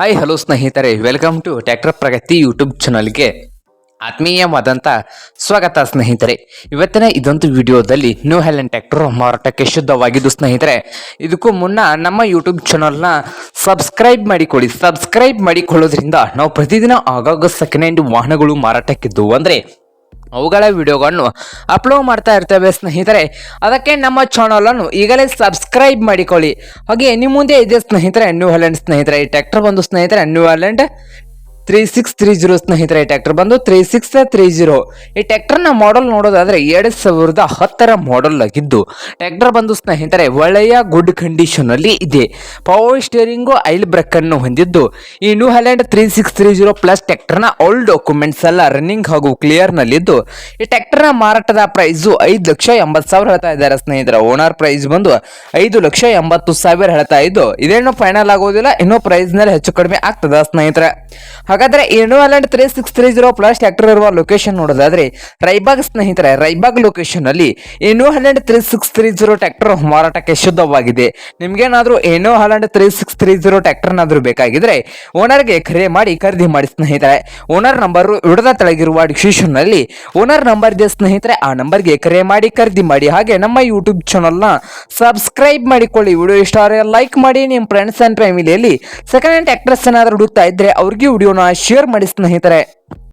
Hi hello ಸ್ನೇಹಿತರೆ. Welcome to tractor Pragati YouTube ಚಾನಲ್ಗೆ ಆತ್ಮೀಯವಾದಂಥ ಸ್ವಾಗತ ಸ್ನೇಹಿತರೆ. ಇವತ್ತಿನ ಇದೊಂದು ವಿಡಿಯೋದಲ್ಲಿ ನ್ಯೂ ಹೆಲೆನ್ ಟ್ಯಾಕ್ಟರ್ ಮಾರಾಟಕ್ಕೆ ಶುದ್ಧವಾಗಿದ್ದು ಸ್ನೇಹಿತರೆ, ಇದಕ್ಕೂ ಮುನ್ನ ನಮ್ಮ ಯೂಟ್ಯೂಬ್ ಚಾನಲ್ನ ಸಬ್ಸ್ಕ್ರೈಬ್ ಮಾಡಿಕೊಳ್ಳಿ. ಸಬ್ಸ್ಕ್ರೈಬ್ ಮಾಡಿಕೊಳ್ಳೋದ್ರಿಂದ ನಾವು ಪ್ರತಿದಿನ ಆಗಾಗ ಸೆಕೆಂಡ್ ಹ್ಯಾಂಡ್ ವಾಹನಗಳು ಮಾರಾಟಕ್ಕಿದ್ದವು ಅಂದರೆ ಅವುಗಳ ವಿಡಿಯೋಗಳನ್ನು ಅಪ್ಲೋಡ್ ಮಾಡ್ತಾ ಇರ್ತೇವೆ ಸ್ನೇಹಿತರೆ. ಅದಕ್ಕೆ ನಮ್ಮ ಚಾನಲನ್ನು ಈಗಲೇ ಸಬ್ಸ್ಕ್ರೈಬ್ ಮಾಡಿಕೊಳ್ಳಿ. ಹಾಗೆ ನಿಮ್ಮ ಮುಂದೆ ಇದೆ ಸ್ನೇಹಿತರೆ ನ್ಯೂ ಹ್ಯಾಲೆಂಡ್ ಸ್ನೇಹಿತರೆ. ಈ ಟ್ರ್ಯಾಕ್ಟರ್ ಬಂದು ಸ್ನೇಹಿತರೆ new Holland three six three zero ಸ್ನೇಹಿತರೆ ಈ ಟ್ರ್ಯಾಕ್ಟರ್ ಬಂದು ತ್ರೀ ಸಿಕ್ಸ್ ತ್ರೀ ಜೀರೋ. ಈ ಟ್ಯಾಕ್ಟರ್ನ ಮಾಡೆಲ್ ನೋಡೋದಾದ್ರೆ ಎರಡು ಸಾವಿರದ ಹತ್ತರ ಮಾಡೆಲ್ ಆಗಿದ್ದು ಟ್ರ್ಯಾಕ್ಟರ್ ಬಂದು ಸ್ನೇಹಿತರೆ, ಒಳ್ಳೆಯ ಗುಡ್ ಕಂಡೀಷನ್ ಅಲ್ಲಿ ಇದೆ. ಪವರ್ ಸ್ಟೇರಿಂಗು ಐಲ್ ಬ್ರೇಕ್ ಅನ್ನು ಹೊಂದಿದ್ದು, ಈ new Holland three six three zero plus ಟ್ಯಾಕ್ಟರ್ನ old documents ಎಲ್ಲ ರನ್ನಿಂಗ್ ಹಾಗೂ ಕ್ಲಿಯರ್ ನಲ್ಲಿದ್ದು ಈ ಟ್ಯಾಕ್ಟರ್ನ ಮಾರಾಟದ ಪ್ರೈಸು ಐದು ಲಕ್ಷ ಎಂಬತ್ತು ಸಾವಿರ ಹೇಳ್ತಾ ಇದ್ದಾರೆ ಸ್ನೇಹಿತರೆ. ಓನರ್ ಪ್ರೈಸ್ ಬಂದು ಐದು ಲಕ್ಷ ಎಂಬತ್ತು ಸಾವಿರ ಹೇಳ್ತಾ ಇದ್ದು, ಇದೇನು ಫೈನಲ್ ಆಗೋದಿಲ್ಲ, ಇನ್ನೂ ಪ್ರೈಸ್ನಲ್ಲಿ ಹೆಚ್ಚು ಕಡಿಮೆ ಆಗ್ತದ ಸ್ನೇಹಿತರೆ. ಹಾಗಾದ್ರೆ ಏನು Holland three six three zero plus tractor ಇರುವ ಲೊಕೇಶನ್ ನೋಡೋದಾದ್ರೆ ರೈಬಾಗ್ ಸ್ನೇಹಿತರೆ, ರೈಬಾಗ್ ಲೊಕೇಶನ್ ಅಲ್ಲಿ ಏನೋ Holland three six three zero tractor ಮಾರಾಟಕ್ಕೆ ಶುದ್ಧವಾಗಿದೆ. ನಿಮ್ಗೇನಾದ್ರೂ ಏನೋ Holland three six three zero ಟ್ರ್ಯಾಕ್ಟರ್ನಾದ್ರೂ ಬೇಕಾಗಿದ್ರೆ ಓನರ್ಗೆ ಕರೆ ಮಾಡಿ ಖರೀದಿ ಮಾಡಿ ಸ್ನೇಹಿತರೆ. ಓನರ್ ನಂಬರ್ ವಿಡದ ತೆಳಗಿರುವ ಡಿಸ್ಕ್ರಿಪ್ಷನ್ನಲ್ಲಿ ಓನರ್ ನಂಬರ್ ಇದೆ ಸ್ನೇಹಿತರೆ, ಆ ನಂಬರ್ಗೆ ಕರೆ ಮಾಡಿ ಖರೀದಿ ಮಾಡಿ. ಹಾಗೆ ನಮ್ಮ ಯೂಟ್ಯೂಬ್ ಚಾನಲ್ನ ಸಬ್ಸ್ಕ್ರೈಬ್ ಮಾಡಿಕೊಳ್ಳಿ. ವಿಡಿಯೋ ಇಷ್ಟ ಲೈಕ್ ಮಾಡಿ. ನಿಮ್ಮ ಫ್ರೆಂಡ್ಸ್ ಅಂಡ್ ಫ್ಯಾಮಿಲಿಯಲ್ಲಿ ಸೆಕೆಂಡ್ ಹ್ಯಾಂಡ್ ಟ್ರ್ಯಾಕ್ಟರ್ಸ್ ಏನಾದರೂ ಹುಡುಕ್ತಾ ಇದ್ರೆ ಅವ್ರಿಗೆ ವಿಡಿಯೋನ ಶೇರ್ ಮಾಡಿ ಸ್ನೇಹಿತರೆ.